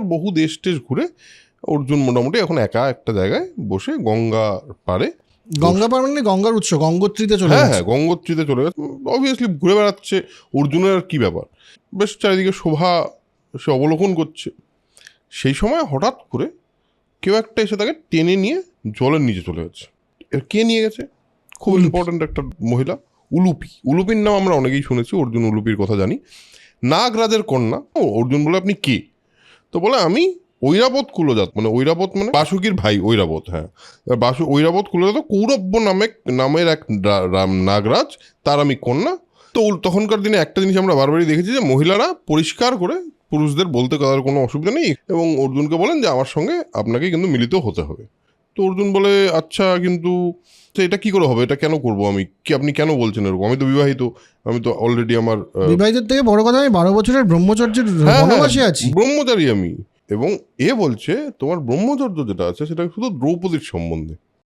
বহু দেশ টেশ ঘুরে অর্জুন মোটামুটি এখন একা একটা জায়গায় বসে গঙ্গার পাড়ে গঙ্গা পার মানে গঙ্গার উৎস গঙ্গোত্রীতে চলে হ্যাঁ হ্যাঁ গঙ্গোত্রীতে চলে গেছে অবভিয়াসলি ঘুরে বেড়াচ্ছে অর্জুনের আর কি ব্যাপার? বেশ চারিদিকে শোভা সে অবলোকন করছে। সেই সময় হঠাৎ করে কেউ একটা এসে তাকে টেনে নিয়ে জলের নিচে চলে গেছে এর কে নিয়ে গেছে? খুব। ইম্পর্ট্যান্ট একটা মহিলা উলুপি। উলুপির নাম আমরা অনেকেই শুনেছি অর্জুন উলুপির কথা জানি। নাগরাজের কন্যা। ও অর্জুন বলে আপনি কে? তো বলে, আমি ঐরাবত কুলজাত। মানে ঐরাবত মানে বাসুকির ভাই, ঐরাবত হ্যাঁ। বাসু, ঐরাবত কুলজাত কৌরব্য নামে, নামের এক নাগরাজ, তার আমি কন্যা। তো তখনকার দিনে একটা জিনিস আমরা বারবারই দেখেছি যে, মহিলারা পরিষ্কার করে পুরুষদের বলতে তাদের কোনো অসুবিধা নেই এবং অর্জুনকে বলেন যে, আমার সঙ্গে আপনাকে কিন্তু মিলিত হতে হবে। তো অর্জুন বলে আচ্ছা কিন্তু তো এটা কি করে হবে? এটা কেন করব আমি? কি আপনি কেন বলছেন এরকম? আমি তো বিবাহিত আমি তো অলরেডি আমার বিবাহিতের থেকে বড় কথা আমি বারো বছরের ব্রহ্মচর্যের বনবাসী হ্যাঁ, আছি। ব্রহ্মচারী আমি। এবং এ বলছে তোমার ব্রহ্মচর্য যেটা আছে সেটা শুধু দ্রৌপদীর সম্বন্ধে।